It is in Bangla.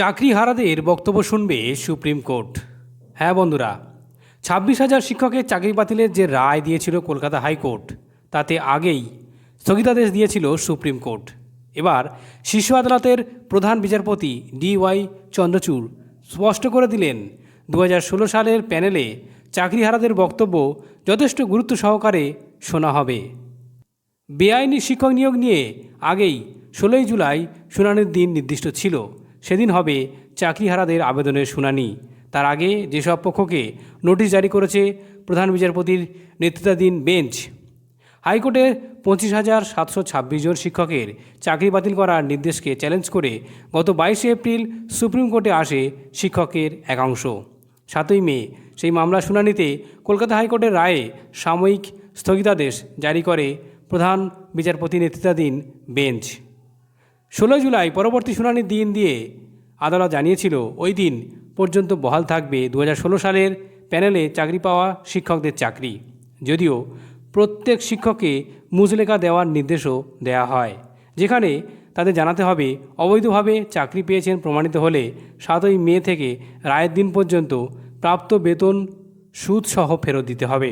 চাকরিহারাদের বক্তব্য শুনবে সুপ্রিম কোর্ট। হ্যাঁ বন্ধুরা, ছাব্বিশ হাজার শিক্ষকের চাকরি বাতিলের যে রায় দিয়েছিল কলকাতা হাইকোর্ট, তাতে আগেই স্থগিতাদেশ দিয়েছিল সুপ্রিম কোর্ট। এবার শিশু আদালতের প্রধান বিচারপতি ডি ওয়াই চন্দ্রচূড় স্পষ্ট করে দিলেন দু হাজার ষোলো সালের প্যানেলে চাকরিহারাদের বক্তব্য যথেষ্ট গুরুত্ব সহকারে শোনা হবে। বেআইনি শিক্ষক নিয়োগ নিয়ে আগেই ষোলোই জুলাই শুনানির দিন নির্দিষ্ট ছিল। সেদিন হবে চাকরিহারাদের আবেদনের শুনানি। তার আগে যেসব পক্ষকে নোটিশ জারি করেছে প্রধান বিচারপতির নেতৃত্বাধীন বেঞ্চ হাইকোর্টে পঁচিশ হাজার সাতশো ছাব্বিশ জন শিক্ষকের চাকরি বাতিল করার নির্দেশকে চ্যালেঞ্জ করে গত বাইশে এপ্রিল সুপ্রিম কোর্টে আসে শিক্ষকের একাংশ। সাতই মে সেই মামলা শুনানিতে কলকাতা হাইকোর্টের রায়ে সাময়িক স্থগিতাদেশ জারি করে প্রধান বিচারপতি নেতৃত্বাধীন বেঞ্চ। ষোলো জুলাই পরবর্তী শুনানির দিন দিয়ে আদালত জানিয়েছিল, ওই দিন পর্যন্ত বহাল থাকবে দু হাজার ষোলো সালের প্যানেলে চাকরি পাওয়া শিক্ষকদের চাকরি। যদিও প্রত্যেক শিক্ষককে মুজলেখা দেওয়ার নির্দেশও দেওয়া হয়, যেখানে তাদের জানাতে হবে, অবৈধভাবে চাকরি পেয়েছেন প্রমাণিত হলে সাতই মে থেকে রায়ের দিন পর্যন্ত প্রাপ্ত বেতন সুদসহ ফেরত দিতে হবে।